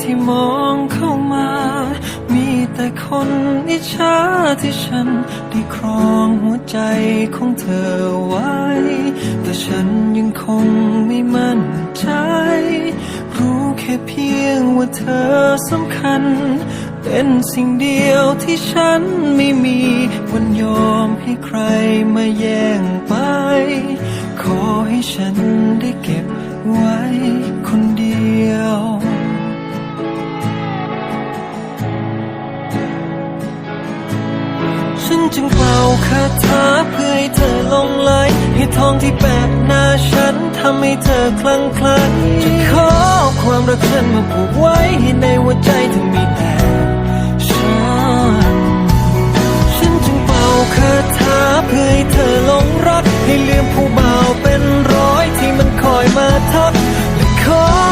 ที่มองเข้ามา มีแต่คนอิจฉาที่ฉันได้ครองหัวใจของเธอไว้ แต่ฉันยังคงไม่มั่นใจ ค่เพียงว่าเธอสำคัญ เป็นสิ่งเดียวที่ฉันไม่มีวันยอมให้ใครมาแย่งไป ขอให้ฉันได้เก็บไว้คนเดียว จึงเป่าคาถาเพื่อให้เธอลงไหลให้ทองที่แปะหน้าฉันทำให้เธอคลั่งไคล้จะขอความรักฉันมาผูกไว้ให้ในหัวใจเธอมีแต่ฉันฉันจึงเป่าคาถาเพื่อให้เธอลงรักให้ลืมผู้บ่าวเป็นร้อยที่มันคอยมาทักและขอ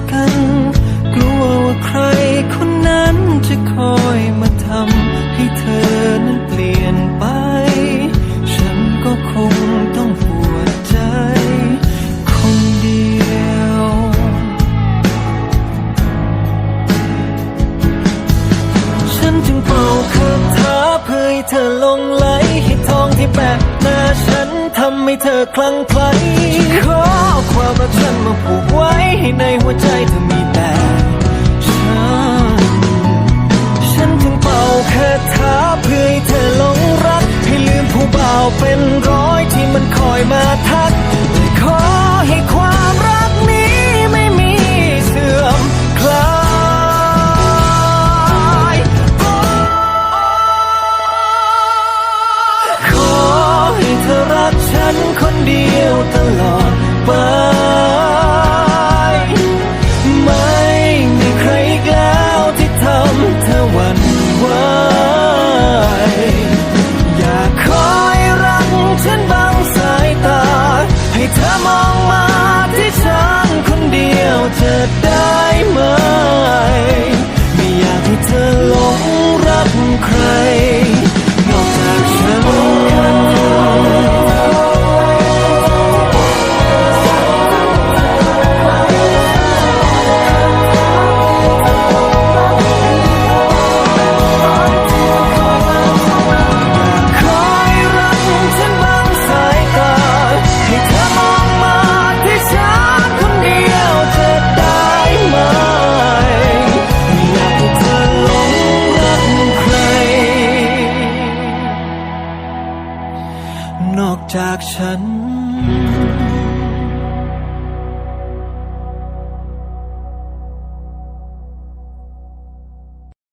ก ให้เธอลงไหลให้ทองที่แปะหน้าฉันทำให้เธอคลั่งไคล้ขอความรักฉันมาผูกไว้ให้ในหัวใจเธอมีแต่ ตลอดไปไม่มีใครอีกแล้วที่ทำเธอหวั่นไหวอยากคอยรักฉันบางสายตา ให้เธอมองมาที่ฉันคนเดียวจะได้ไหม ไม่อยากให้เธอหลงรักใคร จากฉัน